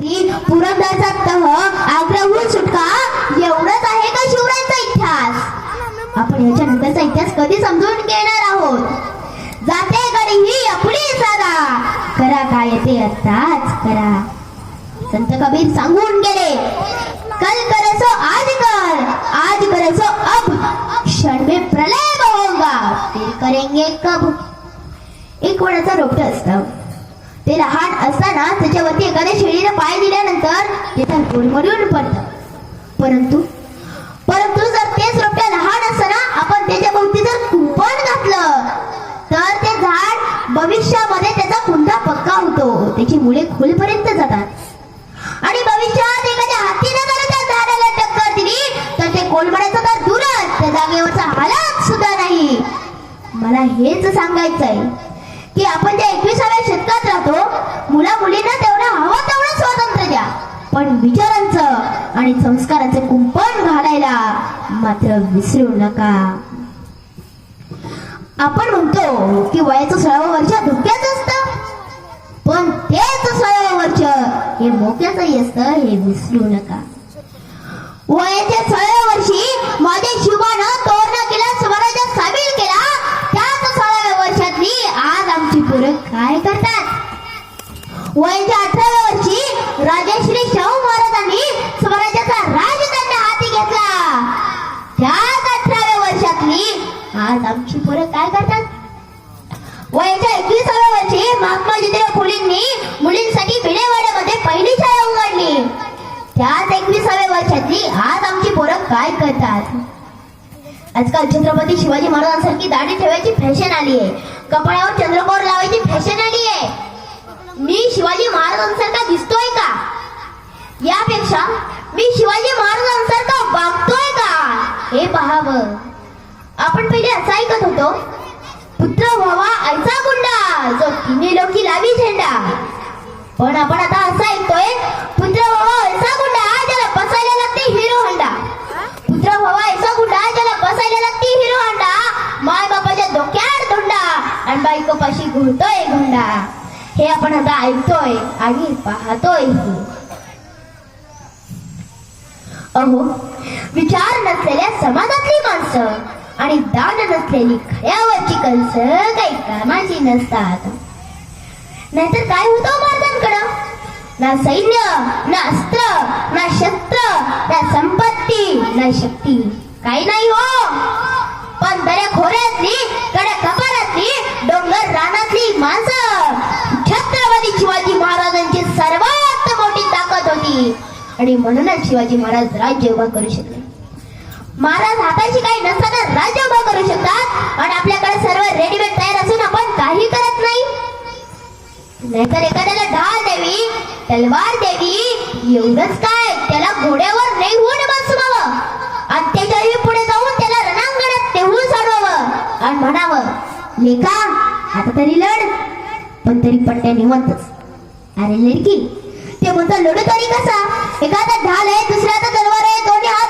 पुरंदरचा तह आग्रहून सुटका. एवढंच आहे का शिवरायांचा इतिहास? आपण इतिहास कधी समजून घेणार आहोत? जाते गडी ही आपली करा काय ते करा. संत कबीर सांगून गेले कल करसो आज कर. आज करसो अब. क्षण में प्रलय होगा फिर करेंगे कब? एक वडाचा रोपट असतं. ते लहान असताना त्याच्यावरती एखाद्या शेळीने पाय दिल्यानंतर ते तर गुडमडून पडतं परंतु परंतु जर तेच रोपट्या लहान असताना आपण त्याच्या भोवती जर कुंपण घातलं तर ते झाड भविष्यामध्ये त्याचा कुंडा पक्का होतो. त्याची मुळे खोलपर्यंत जातात. आणि भविष्यात एखाद्या हातीने जर त्या झाडाला टक्कर दिली तर ते कोलमड्याचं तर दूरच त्या जागेवरचा हालत सुद्धा नाही. मला हेच सांगायचं आहे की आपण ज्या एकविसाव्या शतकात राहतो मुला मुलींना तेवढं हवं तेवढं स्वातंत्र्य द्या. पण विचारांचं आणि संस्काराचं कुंपण घालायला मात्र विसरू नका. आपण म्हणतो की वयाचं सोळावं वर्ष धोक्याच असतं. पण तेच सोळावं वर्ष हे मोक्याचंही असतं हे विसरू नका. वयाच्या सोळाव्या वर्षी माझ्या शिवानं तोरणा केला स्वराज्यात सामील केला त्याच सोळाव्या वर्षातली आज आमची पोरं काय करतात? वयाच्या अठराव्या वर्षी राजश्री शाहू महाराजांनी स्वराज्याचा राजदंड हाती घेतला. त्याच अठराव्या वर्षातली आज आमची पोरं काय करतात? वयाच्या एकविसाव्या वर्षी महात्मा ज्योतिराव फुलेंनी मुलींसाठी भिडेवाड्यामध्ये पहिली शाळा उघडली. त्याच एकविसाव्या वर्षातली आज आमची पोरं काय करतात? आजकाल छत्रपती शिवाजी महाराजांसारखी दाढी ठेवायची फॅशन आली आहे. कपाळावर चंद्रकोर लावायची फॅशन आली आहे. मी शिवाजी महाराजांसारखा दिसतोय का? यापेक्षा मी शिवाजी महाराजांसारखा वागतोय का? हे पहावं. आपण पहिले असं ऐकत होतो पुत्र व्हावा ऐसा गुंडा जो तिने लोकी लावी झेंडा. पण आपण आता आणि बायकोपाशी घुळतोय गुंडा हे आपण आता ऐकतोय आणि पाहतोय. अहो विचार नसलेल्या समाजातली माणसं आणि दान नसलेली खऱ्यावरची कणस काही कामाची नसतात. नाहीतर काय होतं महाराजांकडं ना सैन्य ना अस्त्र ना शस्त्र ना संपत्ती ना शक्ती. काही नाही हो. ताकद आणि म्हणूनच शिवाजी महाराज राज्य उभा करू शकले. महाराज हाताशी काही नसताना राज्य उभा करू शकतात. आणि आपल्याकडे सर्व रेडीमेड तयार असून आपण काही करत नाही. नाहीतर एखाद्याला ढाल द्यावी तलवार द्यावी एवढंच काय? त्याला घोड्यावर नाही होऊन बसवावं. आणि त्याच्याही पुढे जाऊन त्याला रणांगणात तेवढून सोडवावं. आणि म्हणावं लेखा आता तरी लढ. पण तरी पट्ट्या निवंतच. अरे लडकी ते म्हणतात लढू तरी कसा? एखादा ढाल आहे दुसऱ्याचा तलवार आहे दोन्ही हात